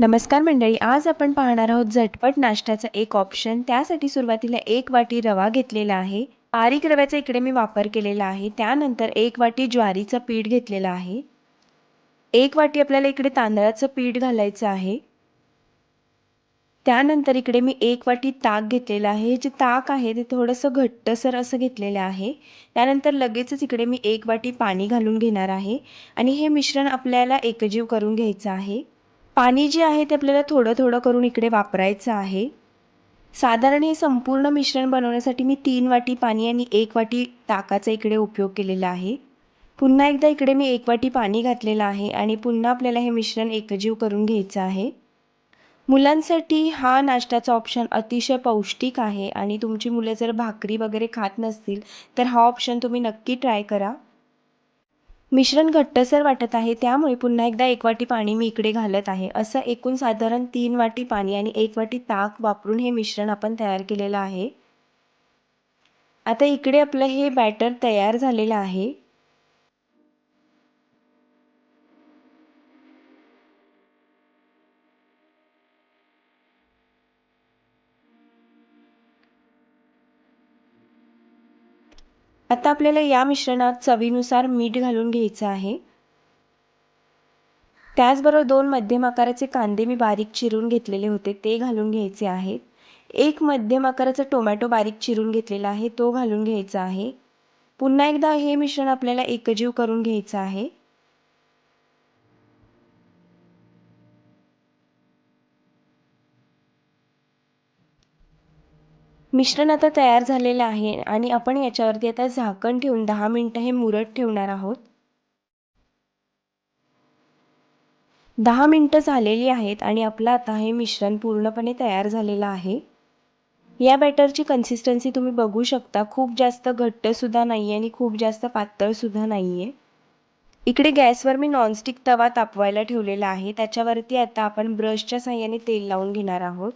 नमस्कार मंडळी आज आपण पाहणार आहोत झटपट नाश्त्याचा एक ऑप्शन त्यासाठी सुरुवातीला एक वाटी रवा घेतलेला आहे. बारीक रव्याचा इकडे मी वापर केलेला आहे. त्यानंतर एक वाटी ज्वारीचं पीठ घेतलेलं आहे. एक वाटी आपल्याला इकडे तांदळाचं पीठ घालायचं आहे. त्यानंतर इकडे मी एक वाटी ताक घेतलेलं आहे. हे जे ताक आहे ते थोडंसं घट्टसर असं घेतलेलं आहे. त्यानंतर लगेचच इकडे मी एक वाटी पाणी घालून घेणार आहे. आणि हे मिश्रण आपल्याला एकजीव करून घ्यायचं आहे. पाणी जे आहे ते आपल्याला थोडं थोडं करून इकडे वापरायचं आहे. साधारण हे संपूर्ण मिश्रण बनवण्यासाठी मी तीन वाटी पाणी आणि एक वाटी ताकाचा इकडे उपयोग केलेला आहे. पुन्हा एकदा इकडे मी एक वाटी पाणी घातलेलं आहे आणि पुन्हा आपल्याला हे मिश्रण एकजीव करून घ्यायचं आहे. मुलांसाठी हा नाश्त्याचा ऑप्शन अतिशय पौष्टिक आहे आणि तुमची मुलं जर भाकरी वगैरे खात नसतील तर हा ऑप्शन तुम्ही नक्की ट्राय करा. मिश्रण घट्टसर वाटत आहे. त्यामुळे पुन्हा एकदा एक वाटी पाणी मी इकडे घालत आहे. असं एकूण साधारण तीन वाटी पाणी आणि एक वाटी ताक वापरून हे मिश्रण आपण तयार केलेलं आहे. आता इकडे आपलं हे बॅटर तयार झालेलं आहे. आता आपल्याला या मिश्रणात चवीनुसार मीठ घालून घ्यायचं आहे. त्याचबरोबर दोन मध्यम आकाराचे कांदे मी बारीक चिरून घेतलेले होते ते घालून घ्यायचे आहेत एक मध्यम आकाराचा टोमॅटो बारीक चिरून घेतलेला आहे तो घालून घ्यायचा आहे. पुन्हा एकदा हे मिश्रण आपल्याला एकजीव करून घ्यायचं आहे. मिश्रण आता तयार झालेलं आहे आणि आपण याच्यावरती आता झाकण ठेवून दहा मिनटं हे मुरत ठेवणार आहोत. दहा मिनटं झालेली आहेत आणि आपलं आता हे मिश्रण पूर्णपणे तयार झालेलं आहे. या बॅटरची कन्सिस्टन्सी तुम्ही बघू शकता. खूप जास्त घट्टसुद्धा नाही आहे आणि खूप जास्त पातळसुद्धा नाही आहे इकडे गॅसवर मी नॉनस्टिक तवा तापवायला ठेवलेला आहे. त्याच्यावरती आता आपण ब्रशच्या साह्याने तेल लावून घेणार आहोत.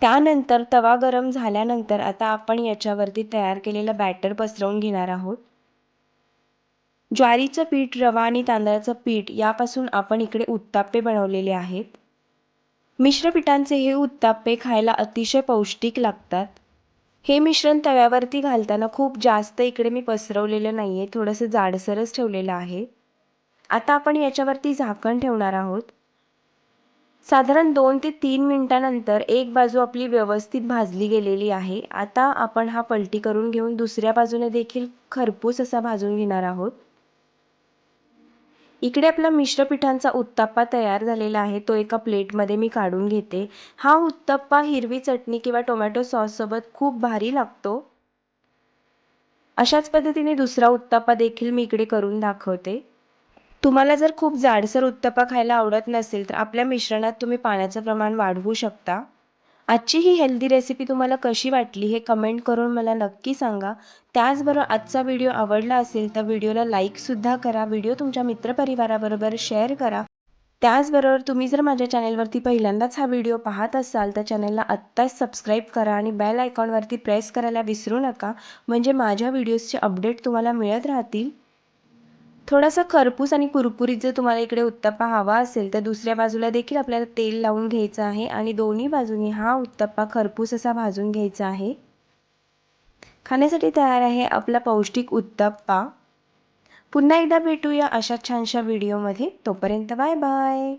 त्यानंतर तवा गरम झाल्यानंतर आता आपण याच्यावरती तयार केलेलं बॅटर पसरवून घेणार आहोत. ज्वारीचं पीठ रवा आणि तांदळाचं पीठ यापासून आपण इकडे उत्ताप्पे बनवलेले आहेत. मिश्र पिठांचे हे उत्ताप्पे खायला अतिशय पौष्टिक लागतात. हे मिश्रण तव्यावरती घालताना खूप जास्त इकडे मी पसरवलेलं नाही आहे थोडंसं जाडसरच ठेवलेलं आहे. आता आपण याच्यावरती झाकण ठेवणार आहोत. साधारण दोन ते तीन मिनटानंतर एक बाजू आपली व्यवस्थित भाजली गेलेली आहे. आता आपण हा पलटी करून घेऊन दुसऱ्या बाजूने देखील खरपूस असा भाजून घेणार आहोत. इकडे आपला मिश्र पिठांचा उत्ताप्पा तयार झालेला आहे. तो एका प्लेटमध्ये मी काढून घेते. हा उत्तप्पा हिरवी चटणी किंवा टोमॅटो सॉससोबत खूप भारी लागतो. अशाच पद्धतीने दुसरा उत्ताप्पा देखील मी इकडे करून दाखवते. तुम्हाला जर खूप जाडसर उत्तप्पा खायला आवडत नसेल तर आपल्या मिश्रणात तुम्ही पाण्याचं प्रमाण वाढवू शकता. आजची ही हेल्दी रेसिपी तुम्हाला कशी वाटली हे कमेंट करून मला नक्की सांगा. त्याचबरोबर आजचा व्हिडिओ आवडला असेल तर व्हिडिओला लाईकसुद्धा करा. व्हिडिओ तुमच्या मित्रपरिवाराबरोबर शेअर करा. त्याचबरोबर तुम्ही जर माझ्या चॅनेलवरती पहिल्यांदाच हा व्हिडिओ पाहत असाल तर चॅनलला आत्ताच सबस्क्राईब करा आणि बेल आयकॉनवरती प्रेस करायला विसरू नका. म्हणजे माझ्या व्हिडिओजचे अपडेट तुम्हाला मिळत राहतील. थोडासा खरपूस आणि कुरकुरीत जर तुम्हाला इकडे उत्तप्पा हवा असेल तर दुसऱ्या बाजूला देखील आपल्याला तेल लावून घ्यायचं आहे आणि दोन्ही बाजूनी हा उत्तप्पा खरपूस असा भाजून घ्यायचा आहे. खाण्यासाठी तयार आहे आपला पौष्टिक उत्तप्पा. पुन्हा एकदा भेटूया अशा छानशा व्हिडिओमध्ये तोपर्यंत बाय बाय.